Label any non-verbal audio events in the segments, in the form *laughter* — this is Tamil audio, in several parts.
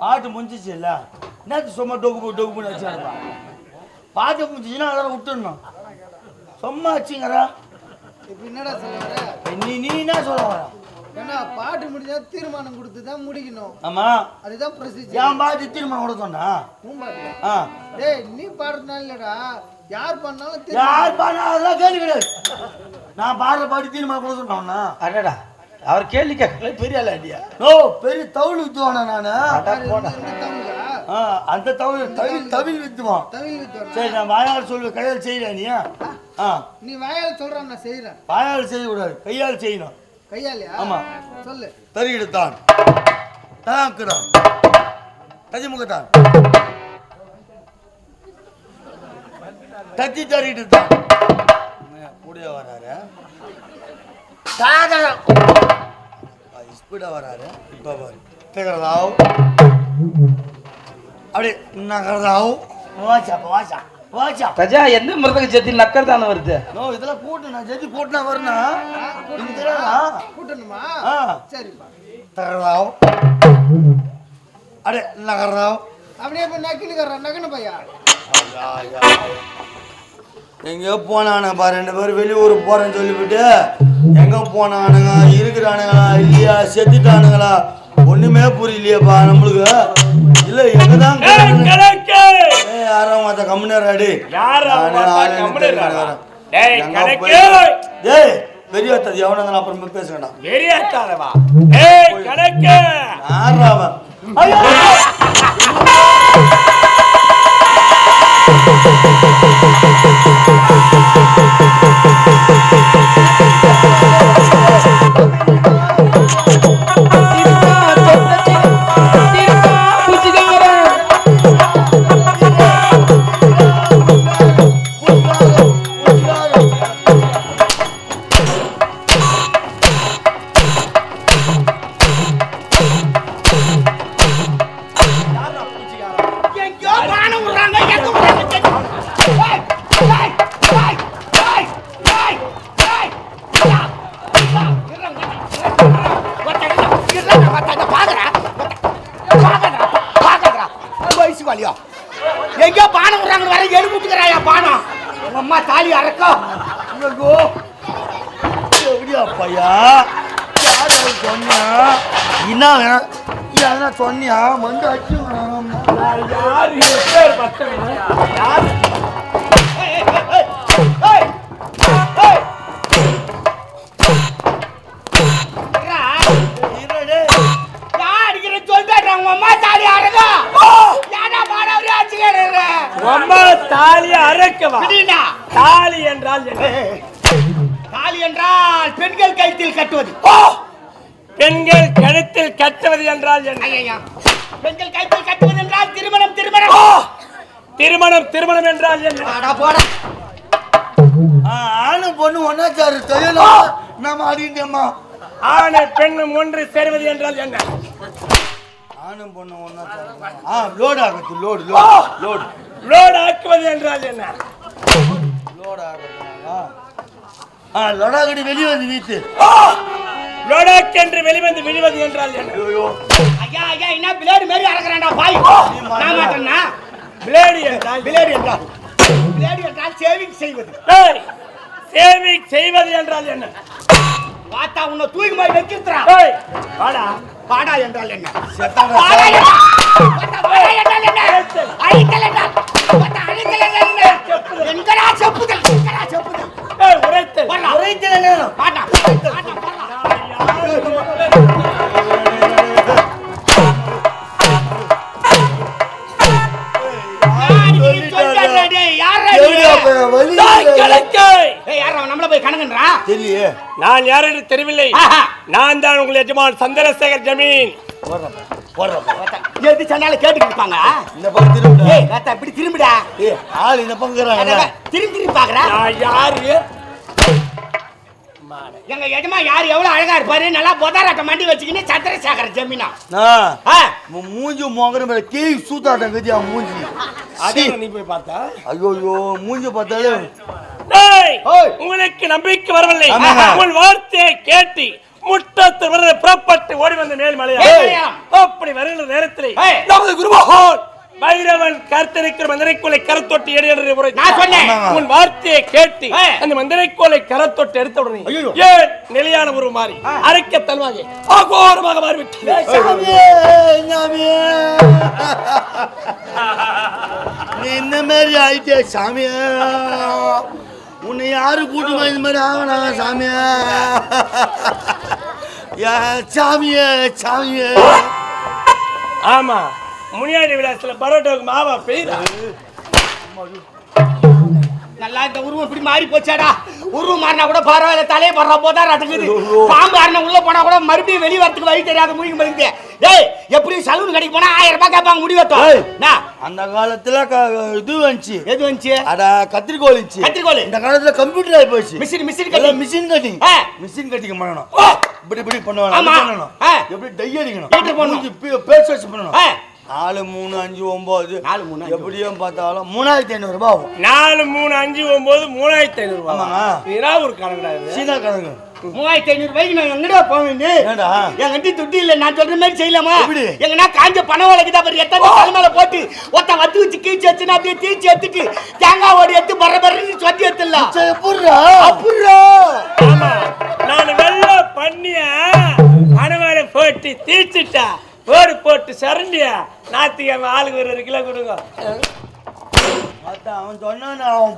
பாட்டு முடிஞ்சிச்சு இல்ல சும்மா டொகு டொகு வச்சாருப்பா பாட்டு முடிஞ்சிச்சுன்னா அதெல்லாம் விட்டுடணும் சும்மா வச்சுங்கறா இப்ப என்னடா சொல்ல வர? நீ நீ என்ன சொல்ல வர. ஏன்னா பாட்டு முடிஞ்சா தீர்மானம் கொடுத்து தான் முடிக்கணும். ஆமா. அதுதான் ப்ரொசீஜர் என் பாட்டு திருமணம் கூட சொன்னா உன் பாட்டு ஆ. டேய் நீ பாடுறதுனால இல்லடா. யார் பண்ணாலும் தீர்மானம் யார் பாடு அதெல்லாம் கேள்வி கிடையாது. நான் பாடுற பாட்டு தீர்மானம் கூட சொன்னோம்னா அடடா. அவர் கேள்வி கேட்கல பெரிய ஆள் ஐடியா ஓ பெரிய தவுள் வித்துவானா நானு? ஆ, அந்த தவுள் தவில் தவில் வித்துவான். தமிழ் வித்து சரி நான் வாயால் சொல்லுவேன் கையால் செய்யறேன் நீ ஆ? நீ வாயால் சொல்ற நான் செய்யறேன் வாயால் செய்யக்கூடாது கையால் செய்யணும். கையாலையா? ஆமா. சொல்லு. தருகிடுத்தான் தாக்குறான் ததிமுகத்தான் தத்தி தருகிடுத்தான் கூடிய வராரு? ஸ்பீடா வராரு. இப்போ பாரு. திகழதாவு அப்படி நகரதாவு வாச்சா வாச்சா வாச்சா ரஜா எந்த மிருதக சேர்த்தி நக்கர் தானே வருது. நோ இதெல்லாம் கூட்டு நான் ஜெதி கூட்டினா வரணும் எனக்கு தெரியாதா? கூட்டணுமா? ஆ. சரிப்பா தகரதாவு அடே நகரதாவு அப்படியே இப்ப நக்கினுக்கற நகனு பையா? எங்கேயோ போனானு பா ரெண்டு பேரும் வெளியூருக்கு போறேன்னு சொல்லிவிட்டு எங்க போனானுங்க இருக்கிறானுங்களா இல்லையா செத்துட்டானுங்களா ஒண்ணுமே புரியலையேப்பா நம்மளுக்கு. இல்ல எங்கதான் ஏய், யாரோ மத்த கம்முனராடி யார் அவன் பார்த்தா கம்முனுறாரா? டேய், கணக்கு. டேய் பெரிய தது எவனங்க அப்புறமா பேசுறேன்டா வெறியாட்டாதவா ஏய் கணக்கு! யாரா அவன்? பாக்குறா, பாக்குறா. வயசு வலியோ எங்கேயோ பானம் விடுறாங்க வர எடுப்புட்டுக்கிறாயா பானம் உங்க அம்மா தாலி அறக்கும் ஐயோ! எப்படியா பையா யார் அது சொன்னா என்ன வேணும் சொன்னியா? மண்டு அச்சு யார் தாலி அரைக்கவா? தாலி என்றால் தாலி என்றால் பெண்கள் கழுத்தில் கட்டுவது. பெண்கள் கழுத்தில் கட்டுவது என்றால் பெண்கள் கழுத்தில் கட்டுவது என்றால் திருமணம் திருமணம். திருமணம் திருமணம் என்றால் என்ன? போடா. ஆணு பொண்ணு ஒன்னா சாரு தையலாம் நம்ம அடிந்தம்மா ஆணை பெண்ணும் ஒன்று சேர்வது என்றால் என்ன? ஆணும் பொண்ணு ஒன்னா ஆ லோடு ஆகுது லோடு லோடு லோடு லோடு ஆக்குவது என்றால் என்ன? லோடு ஆகுதுங்களா ஆ லொடாகடி வெளியே வந்து வீட்டு. லோடாக் என்று வெளிவந்து விழுவது என்றால் என்ன? ஐயோ. ஐயா ஐயா என்ன பிளேடு மாரி அறக்குறான்டா பாய். நான் மாட்டேன்னா? பிளேடு என்றால்? பிளேடு என்றால்? பிளேடு என்றால் சேவிங் செய்வது. ஏய், சேவிங் செய்வது என்றால் என்ன? பார்த்தா உன்னை தூக்கி போய் வச்சிருக்கிறா ஏய், வாடா பாடா என்றால் என்ன? செத்தாடா பாடா சாமி. என்றால் பாடா என்ன அழித்தல் என்றால் பார்த்தா அழித்தல் என்றால் என்ன? எங்கடா செப்புதல்? எங்கடா செப்புதல்? ஏய், உரைத்தல் உரைத்தல நேரம் பாட்டா தெரியலையே. நான் யார் என்று தெரியவில்லை. நான் தான் உங்கள் எஜமான் சந்திரசேகர் ஜமீன். எது சொன்னாலும் கேட்டுக்கிட்டு இந்த பக்கம் திரும்பிடா. ஏய் தாத்தா இப்படி திரும்பிடா. ஏய் ஆள் இந்த பக்கம் இருக்கிறாங்க. அதான் திரும்பி திரும்பி பாக்குறா நான் யாரு? எங்க எஜமா யார்? எவ்வளவு அழகா இருப்பாரு? நல்லா பொதாராட்ட மண்டி வச்சுக்கின்னு சந்திரசேகர ஜமீனா. மூஞ்சி மோகரம் மேல கேய் சூத்தாட்டம் கதியா மூஞ்சி? அதே நீ போய் பார்த்தா? ஐயோ மூஞ்சி பார்த்தாலே. உங்களுக்கு நம்பிக்கை வரவில்லை. உன் வார்த்தையை கேட்டு முட்டத்து விரத புறப்பட்டு ஓடி வந்த மேல்மலையா. அப்படி வருகிற நேரத்தில். நமது குருமகோன் பைரவன் கருத்தரிக்கிற மந்திரைக்கோலை கரத்தொட்டி எடு என்று முறை நான் சொன்னேன். உன் வார்த்தையை கேட்டு. அந்த மந்திரைக்கோலை கரத்தொட்டு எடுத்த உடனே ஐயோ. ஏன் நிலையான ஒரு மாறி அரைக்க தன்வாகி அகோரமாக மாறிவிட்டது *laughs* இந்த மாதிரி ஆயிட்டே சாமியே உன்னை யாரு கூட்டுமா? இந்த மாதிரி ஆகணாங்க சாமியே. யா சாமியே சாமியே. ஆமா முனியாண்டி விலாசத்துல பரோட்டாவுக்கு மாவா பெய்தா? நல்லா இந்த உருவம் இப்படி மாறி போச்சாடா? உருவம் மாறினா கூட பரவாயில்ல தலையை படுற போதாராட்டுக்குது பாம்பு ஆறின உள்ள போனா கூட மறுபடியும் வெளிய வரதுக்கு வழி தெரியாத மூழ்கி மறுக்குது டேய் எப்படி சலூன் கடைக்கு போனா ஆயிரம் ரூபாய் கேட்பாங்க முடி வெட்டும். ஏய். அந்த காலத்துல இது வந்துச்சு. எது வந்துச்சு? அட கத்திரிக்கோல் இருந்துச்சு. கத்திரிக்கோல். இந்த காலத்துல கம்ப்யூட்டர் ஆகி போச்சு. மிஷின் மிஷின் எல்லாம் கட்டி மிஷின் கட்டிங். மிஷின் கட்டிங் பண்ணணும். இப்படி இப்படி பண்ணுவாங்க பண்ணணும். எப்படி டை அடிக்கணும். Heater பண்ணணும். மூஞ்சி பே- பேஸ்ட் வச்சு பண்ணணும். நாலு மூணு அஞ்சு ஒன்பது நாலு, மூணு. எப்படியும் பார்த்தாலும் மூணாயிரத்தி ஐநூறு ரூபாய் ஆகும். நாலு மூணு அஞ்சு ஒன்பது மூணாயிரத்தி ஐநூறு ஆமாங்க. ரூபாய். இதெல்லாம் ஒரு கணக்குடா இது? சீனா கணக்கு மூவாயிரத்தி ஐநூறு ரூபாய்க்கு நான் எங்கடா போவேன்? ஏண்டா என்கிட்ட துட்டு இல்ல நான் சொல்ற மாதிரி செய்யலாமா? எப்படி? எங்கன்னா காஞ்ச பணம் வழக்குதா பாரு எத்தனை தலைமையில போட்டு ஒருத்த வத்து வச்சு கீழ்ச்சி வச்சுன்னு அப்படியே தீச்சு எடுத்துட்டு தேங்காய் ஓடி எடுத்து பர பரன்னு சொத்தி எடுத்துடலாம். அப்புறா. ஆமா. நான் வெள்ள பண்ணிய? அணுவால போட்டு தீச்சிட்டா போடு போட்டு சரண்டியா? நாத்திக்கிழமை ஆளுக்கு ஒரு ஒரு கிலோ கொடுங்க. அவன் சொன்னான் அவன்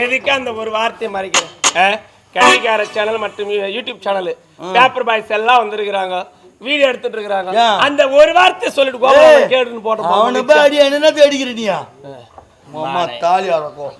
எதுக்கு அந்த ஒரு வார்த்தையை மறைக்கிறேன்? கடைக்கார சேனல் மற்றும் யூடியூப் சேனல். பேப்பர் பாய்ஸ் எல்லாம் வந்திருக்கிறாங்க. வீடியோ எடுத்துட்டு இருக்காங்க ஏன்? அந்த ஒரு வார்த்தை சொல்லிட்டு கேட்டுன்னு அவனை போட்டு போய் அடி என்ன அடிக்கிற நீயா மாமா தாலி அறக்கும்